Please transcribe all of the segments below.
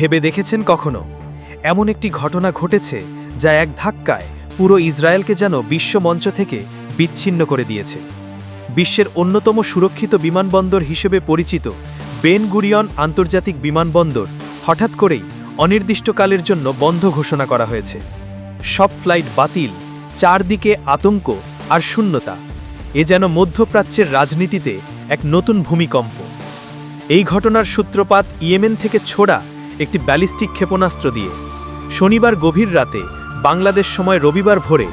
ভেবে দেখেছেন কখনো? এমন একটি ঘটনা ঘটেছে যা এক ধাক্কায় পুরো ইসরায়েলকে যেন বিশ্বমঞ্চ থেকে বিচ্ছিন্ন করে দিয়েছে। বিশ্বের অন্যতম সুরক্ষিত বিমানবন্দর হিসেবে পরিচিত বেন গুরিয়ন আন্তর্জাতিক বিমানবন্দর হঠাৎ করেই অনির্দিষ্টকালের জন্য বন্ধ ঘোষণা করা হয়েছে। সব ফ্লাইট বাতিল, চারদিকে আতঙ্ক আর শূন্যতা। এ যেন মধ্যপ্রাচ্যের রাজনীতিতে এক নতুন ভূমিকম্প। এই ঘটনার সূত্রপাত ইয়েমেন থেকে ছোড়া একটি ব্যালিস্টিক ক্ষেপণাস্ত্র দিয়ে। শনিবার গভীর রাতে বাংলাদেশ সময় রবিবার ভোরে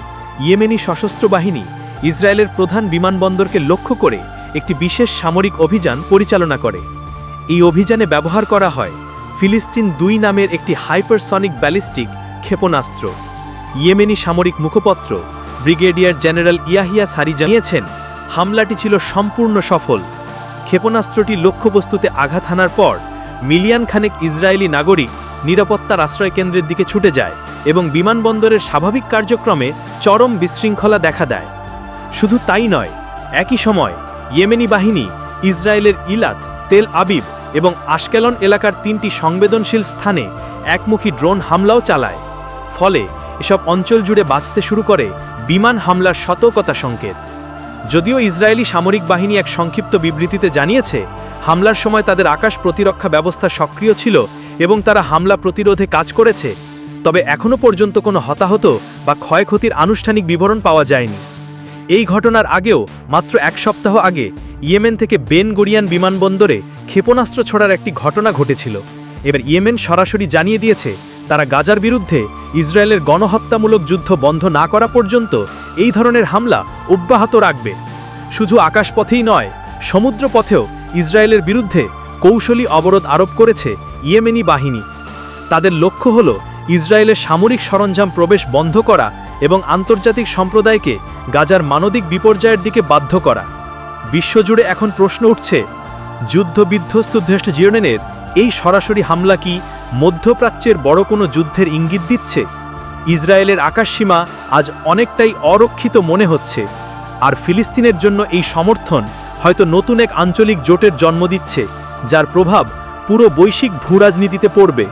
ইয়েমেনি সশস্ত্র বাহিনী ইসরায়েলের প্রধান বিমানবন্দরকে লক্ষ্য করে একটি বিশেষ সামরিক অভিযান পরিচালনা করে। এই অভিযানে ব্যবহার করা হয় ফিলিস্তিন দুই নামের একটি হাইপারসনিক ব্যালিস্টিক ক্ষেপণাস্ত্র। ইয়েমেনি সামরিক মুখপত্র ব্রিগেডিয়ার জেনারেল ইয়াহিয়া সারি জানিয়েছেন, হামলাটি ছিল সম্পূর্ণ সফল। ক্ষেপণাস্ত্রটি লক্ষ্যবস্তুতে আঘাত হানার পর মিলিয়ন খানেক ইসরায়েলি নাগরিক নিরাপত্তার আশ্রয়কেন্দ্রের দিকে ছুটে যায় এবং বিমানবন্দরের স্বাভাবিক কার্যক্রমে চরম বিশৃঙ্খলা দেখা দেয়। শুধু তাই নয়, একই সময় ইয়েমেনি বাহিনী, ইসরায়েলের ইলাত, তেল আবিব এবং আশকেলন এলাকার তিনটি সংবেদনশীল স্থানে একমুখী ড্রোন হামলাও চালায়। ফলে এসব অঞ্চল জুড়ে বাঁচতে শুরু করে বিমান হামলার সতর্কতা সংকেত। যদিও ইসরায়েলি সামরিক বাহিনী এক সংক্ষিপ্ত বিবৃতিতে জানিয়েছে হামলার সময় তাদের আকাশ প্রতিরক্ষা ব্যবস্থা সক্রিয় ছিল এবং তারা হামলা প্রতিরোধে কাজ করেছে, তবে এখনও পর্যন্ত কোনো হতাহত বা ক্ষয়ক্ষতির আনুষ্ঠানিক বিবরণ পাওয়া যায়নি। এই ঘটনার আগেও, মাত্র এক সপ্তাহ আগে, ইয়েমেন থেকে বেন গরিয়ান বিমানবন্দরে ক্ষেপণাস্ত্র ছোড়ার একটি ঘটনা ঘটেছিল। এবার ইয়েমেন সরাসরি জানিয়ে দিয়েছে, তারা গাজার বিরুদ্ধে ইসরায়েলের গণহত্যামূলক যুদ্ধ বন্ধ না করা পর্যন্ত এই ধরনের হামলা অব্যাহত রাখবে। শুধু আকাশপথেই নয়, সমুদ্রপথেও ইসরায়েলের বিরুদ্ধে কৌশলী অবরোধ আরোপ করেছে ইয়েমেনি বাহিনী। তাদের লক্ষ্য হল ইসরায়েলের সামরিক সরঞ্জাম প্রবেশ বন্ধ করা এবং আন্তর্জাতিক সম্প্রদায়কে গাজার মানবিক বিপর্যয়ের দিকে বাধ্য করা। বিশ্বজুড়ে এখন প্রশ্ন উঠছে যুদ্ধ বিধ্বস্ত দেশ জিওনেনের এই সরাসরি হামলা কি মধ্যপ্রাচ্যের বড় কোনো যুদ্ধের ইঙ্গিত দিচ্ছে? ইসরায়েলের আকাশসীমা আজ অনেকটাই অরক্ষিত মনে হচ্ছে। আর ফিলিস্তিনের জন্য এই সমর্থন হয়তো নতুন এক আঞ্চলিক জোটের জন্ম দিচ্ছে যার প্রভাব পুরো বৈশ্বিক ভূরাজনীতিতে পড়বে।